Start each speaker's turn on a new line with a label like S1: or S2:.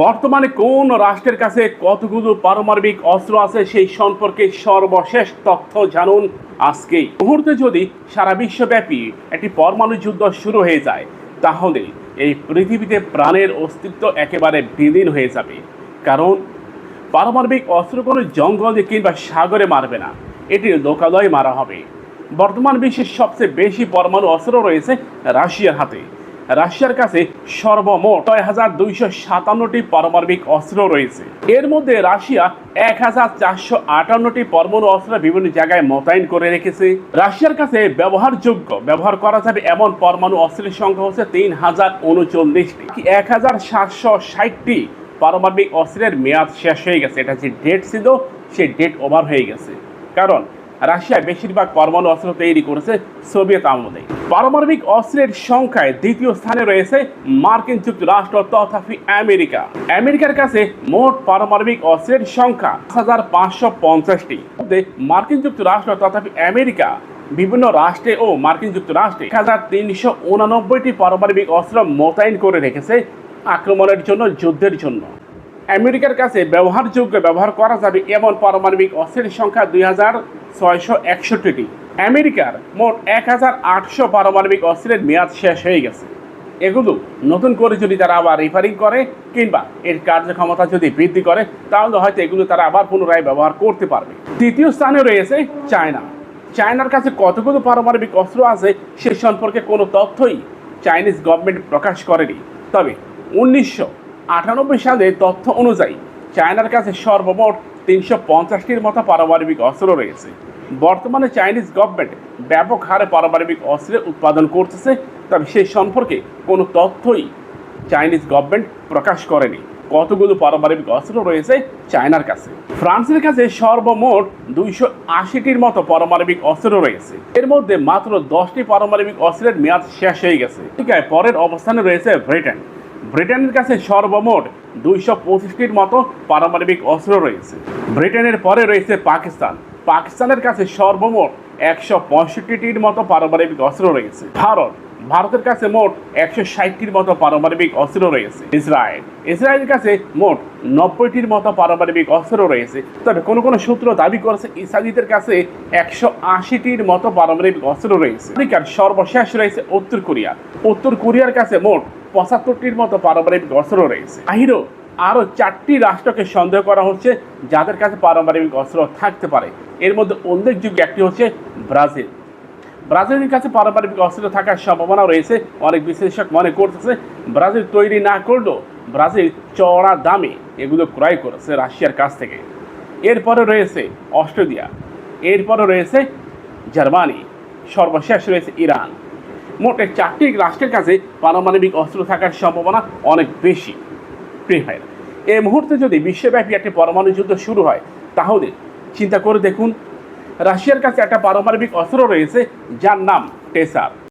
S1: বর্তমানে কোন রাষ্ট্রের কাছে কতগুলো পারমাণবিক অস্ত্র আছে সেই সম্পর্কে সর্বশেষ তথ্য জানুন আজকেই। মুহূর্তে যদি সারা বিশ্বব্যাপী একটি পরমাণু যুদ্ধ শুরু হয়ে যায়, তাহলে এই পৃথিবীতে প্রাণের অস্তিত্ব একেবারে বিলীন হয়ে যাবে। কারণ পারমাণবিক অস্ত্র কোনো জঙ্গলে কিংবা সাগরে মারবে না, এটি লোকালয়ে মারা হবে। বর্তমান বিশ্বের সবচেয়ে বেশি পরমাণু অস্ত্র রয়েছে রাশিয়ার হাতে। রাশিয়ার কাছে সর্বমোট ছয় হাজার দুইশো সাতান্নটি পারমাণবিক অস্ত্র রয়েছে। এর মধ্যে রাশিয়া এক হাজার চারশো আটান্নটি পরমাণু অস্ত্র বিভিন্ন জায়গায় মোতায়েন করে রেখেছে। রাশিয়ার কাছে ব্যবহারযোগ্য ব্যবহার করা যাবে এমন পরমাণু অস্ত্রের সংখ্যা হচ্ছে তিন হাজার উনচল্লিশটি। এক হাজার সাতশো ষাটটি পারমাণবিক অস্ত্রের মেয়াদ শেষ হয়ে গেছে। এটা যে ডেট ছিল, সেই ডেট ওভার হয়ে গেছে। কারণ রাশিয়া বেশিরভাগ পরমাণু অস্ত্র তৈরি করেছে সোভিয়েত আমলে। পারমাণবিক অস্ত্রের সংখ্যায় দ্বিতীয় স্থানে রয়েছে মার্কিন যুক্তরাষ্ট্র তথাপি আমেরিকা। আমেরিকার কাছে মোট পারমাণবিক অস্ত্রের সংখ্যা হাজার পাঁচশো পঞ্চাশটি। মার্কিন যুক্তরাষ্ট্র তথাপি আমেরিকা, বিভিন্ন রাষ্ট্রে ও মার্কিন যুক্তরাষ্ট্রে এক হাজার তিনশো উনানব্বইটি পারমাণবিক অস্ত্র মোতায়েন করে রেখেছে আক্রমণের জন্য, যুদ্ধের জন্য। আমেরিকার কাছে ব্যবহারযোগ্য ব্যবহার করা যাবে এমন পারমাণবিক অস্ত্রের সংখ্যা দুই হাজার ছয়শো একষট্টিটি। আমেরিকার মোট এক হাজার আটশো পারমাণবিক অস্ত্রের মেয়াদ শেষ হয়ে গেছে। এগুলো নতুন করে যদি তারা আবার রিফারিং করে কিংবা এর কার্যক্ষমতা যদি বৃদ্ধি করে, তাহলে হয়তো এগুলো তারা আবার পুনরায় ব্যবহার করতে পারবে। তৃতীয় স্থানে রয়েছে চায়না। চায়নার কাছে কতগুলো পারমাণবিক অস্ত্র আছে সে সম্পর্কে কোনো তথ্যই চাইনিজ গভর্নমেন্ট প্রকাশ করেনি। তবে উনিশশো আটানব্বই সালে তথ্য অনুযায়ী চায়নার কাছে সর্বমোট তিনশো পঞ্চাশটির মতো পারমাণবিক অস্ত্র রয়েছে। বর্তমানে চাইনিজ গভর্নমেন্ট ব্যাপক হারে পারমাণবিক অস্ত্রের উৎপাদন করতেছে, তবে সেই সম্পর্কে কোনো তথ্যই চাইনিজ গভর্নমেন্ট প্রকাশ করেনি। কতগুলো পারমাণবিক অস্ত্র রয়েছে চায়নার কাছে? ফ্রান্সের কাছে সর্বমোট দুইশো আশিটির মতো পারমাণবিক অস্ত্র রয়েছে। এর মধ্যে মাত্র দশটি পারমাণবিক অস্ত্রের মেয়াদ শেষ হয়ে গেছে। পরের অবস্থানে রয়েছে ব্রিটেন। ব্রিটেনের কাছে সর্বমোট দুইশো পঁচিশটির মতো পারমাণবিক অস্ত্র রয়েছে। ব্রিটেনের পরে রয়েছে পাকিস্তান। পাকিস্তানের কাছে সর্বমোট একশো পঁয়ষট্টিটির মতো পারমাণবিক অস্ত্র রয়েছে। ভারত ভারতের কাছে মোট একশো ষাটটির মতো পারমাণবিক অস্ত্র রয়েছে। ইসরায়েল ইসরায়েলের কাছে মোট নব্বইটির মতো পারমাণবিক অস্ত্র রয়েছে। তবে কোনো কোনো সূত্র দাবি করেছে ইসরায়েলিদের কাছে একশো আশিটির মতো পারমাণবিক অস্ত্র রয়েছে। আমেরিকার সর্বশেষ রয়েছে উত্তর কোরিয়া। উত্তর কোরিয়ার কাছে মোট পঁচাত্তরটির মতো পারমাণবিক অস্ত্র রয়েছে। আহিরও আরও চারটি রাষ্ট্রকে সন্দেহ করা হচ্ছে, যাদের কাছে পারমাণবিক অস্ত্র থাকতে পারে। এর মধ্যে উল্লেখযোগ্য একটি হচ্ছে ব্রাজিল। ব্রাজিলের কাছে পারমাণবিক অস্ত্র থাকার সম্ভাবনা রয়েছে, অনেক বিশ্লেষক মনে করতেছে ব্রাজিল তৈরি না করলেও ব্রাজিল চড়া দামে এগুলো ক্রয় করেছে রাশিয়ার কাছ থেকে। এরপরে রয়েছে অস্ট্রেলিয়া এরপরে রয়েছে জার্মানি, সর্বশেষ রয়েছে ইরান। মোট চারটি রাষ্ট্রের কাছে পারমাণবিক অস্ত্র থাকার সম্ভাবনা অনেক বেশি। প্রিয় এই মুহূর্তে যদি বিশ্বব্যাপী একটি পরমাণু যুদ্ধ শুরু হয়, তাহলে চিন্তা করে দেখুন, রাশিয়ার কাছে একটা পারমাণবিক অস্ত্র রয়েছে যার নাম টেসার।